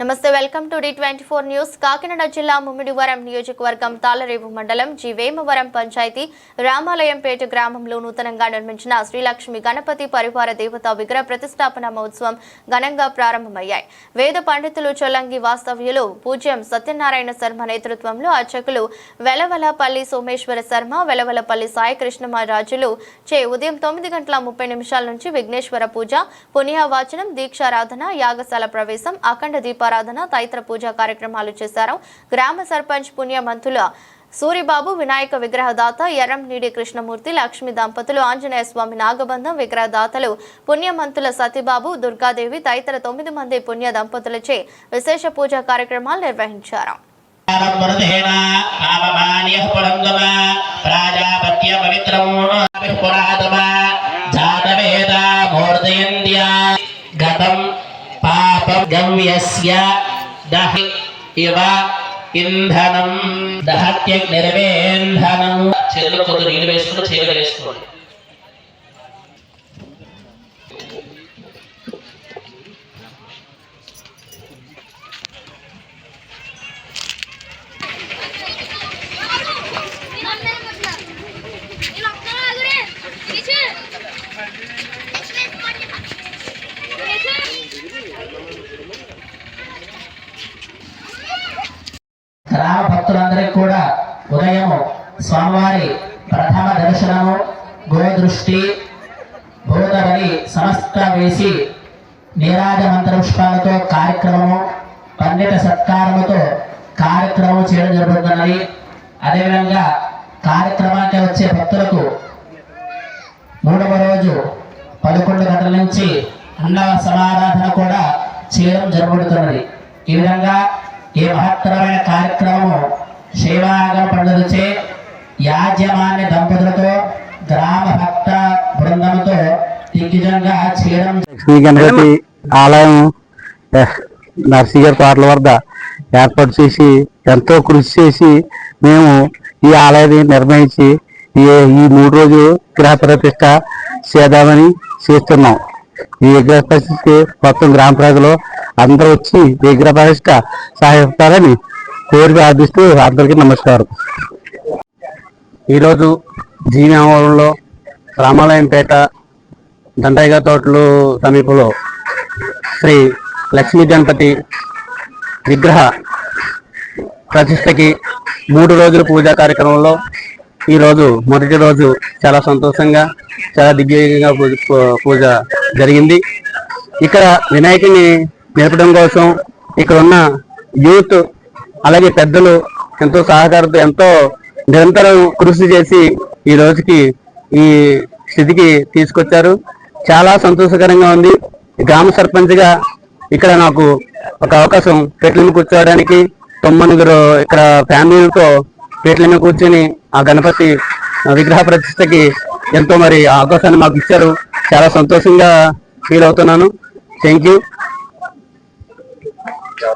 నమస్తే welcome to the twenty four news. Kakinada జిల్లా ముమ్మిడివరం నియోజకవర్గం తాళరేవు మండలం జి వేమవరం పంచాయతీ రామాలయంపేట గ్రామంలో నూతనంగా నిర్మించిన శ్రీలక్ష్మి గణపతి పరివార దేవత విగ్రహ ప్రతిష్టాపన మహోత్సవం ఘనంగా ప్రారంభమయ్యాయి. వేద పండితులు చొల్లంగి వాస్తవ్యులు పూజ్యం సత్యనారాయణ శర్మ నేతృత్వంలో అర్చకులు వెలవలపల్లి సోమేశ్వర శర్మ వెలవలపల్లి సాయి కృష్ణమారాజులు చే ఉదయం తొమ్మిది గంటల ముప్పై నిమిషాల నుంచి విఘ్నేశ్వర పూజ పుణ్యవాచనం దీక్షారాధన యాగశాల ప్రవేశం అఖండ దీపారాధన తదితర పూజా కార్యక్రమాలు చేశారు. గ్రామ సర్పంచ్ పుణ్యమంతుల సూరిబాబు వినాయక విగ్రహదాత ఎర్రంనీడి కృష్ణమూర్తి లక్ష్మి దంపతులు ఆంజనేయ స్వామి నాగబంధం విగ్రహదాతలు పుణ్యమంతుల సతీబాబు దుర్గాదేవి తదితర తొమ్మిది మంది పుణ్య దంపతులచే విశేష పూజా కార్యక్రమాలు నిర్వహించారు. ప్రాజాపత్య పవిత్రం గమ్యస్య దహి ఇవ ఇంధనం. దహత్య నిర్వేంధనం చేతులు కొద్దిగా నీళ్ళు వేసుకుంటూ చేతులు వేసుకోండి. రామ భక్తులందరికీ కూడా ఉదయం స్వామివారి ప్రథమ దర్శనము గోదృష్టి భూతబలి సమస్త వేసి నీరాజ మంత్రపుష్పాలతో కార్యక్రమము పండిత సత్కారముతో కార్యక్రమం చేయడం జరుగుతున్నది. అదేవిధంగా కార్యక్రమానికి వచ్చే భక్తులకు మూడవ రోజు పదకొండు గంటల నుంచి అన్న సమారాధన కూడా చేయడం జరుగుతున్నది. ఈ విధంగా ఈ మహత్తరమైన కార్యక్రమము శైవాగమ పండుగచే యాజమాన్య దంపతులతో గ్రామ భక్త బృందంతో దిగ్విజంగా చేయడం లక్ష్మీ గణపతి ఆలయం ఎస్ నర్సీ తోటల వద్ద ఏర్పాటు చేసి ఎంతో కృషి చేసి మేము ఈ ఆలయాన్ని నిర్మించి ఈ మూడు రోజులు గ్రహ ప్రతిష్ట చేద్దామని చేస్తున్నాం. ఈ విగ్రహ పరిస్థితికి మొత్తం గ్రామ ప్రజలు అందరూ వచ్చి విగ్రహ ప్రతిష్ట సహాయపడతారని కోరి ఆర్థిస్తూ అందరికీ నమస్కారం. ఈరోజు జీవనంలో రామాలయంపేట దండయ్య తోటలు సమీపంలో శ్రీ లక్ష్మీ గణపతి విగ్రహ ప్రతిష్టకి మూడు రోజుల పూజా కార్యక్రమంలో ఈరోజు మొదటి రోజు చాలా సంతోషంగా చాలా దిగ్విజయంగా పూజ పూ- పూజ జరిగింది. ఇక్కడ వినాయకుని నిలపడం కోసం ఇక్కడ ఉన్న యూత్ అలాగే పెద్దలు ఎంతో సహకారంతో ఎంతో నిరంతరం కృషి చేసి ఈ రోజుకి ఈ స్థితికి తీసుకొచ్చారు. చాలా సంతోషకరంగా ఉంది. గ్రామ సర్పంచ్గా ఇక్కడ నాకు ఒక అవకాశం పెట్టల కూర్చోవడానికి తొమ్మిదిగురు ఇక్కడ ఫ్యామిలీలతో పీటల కూర్చొని ఆ గణపతి విగ్రహ ప్రతిష్టకి ఎంతో మరి అవకాశాన్ని మాకు ఇచ్చారు. చాలా సంతోషంగా ఫీల్ అవుతున్నాను. Thank you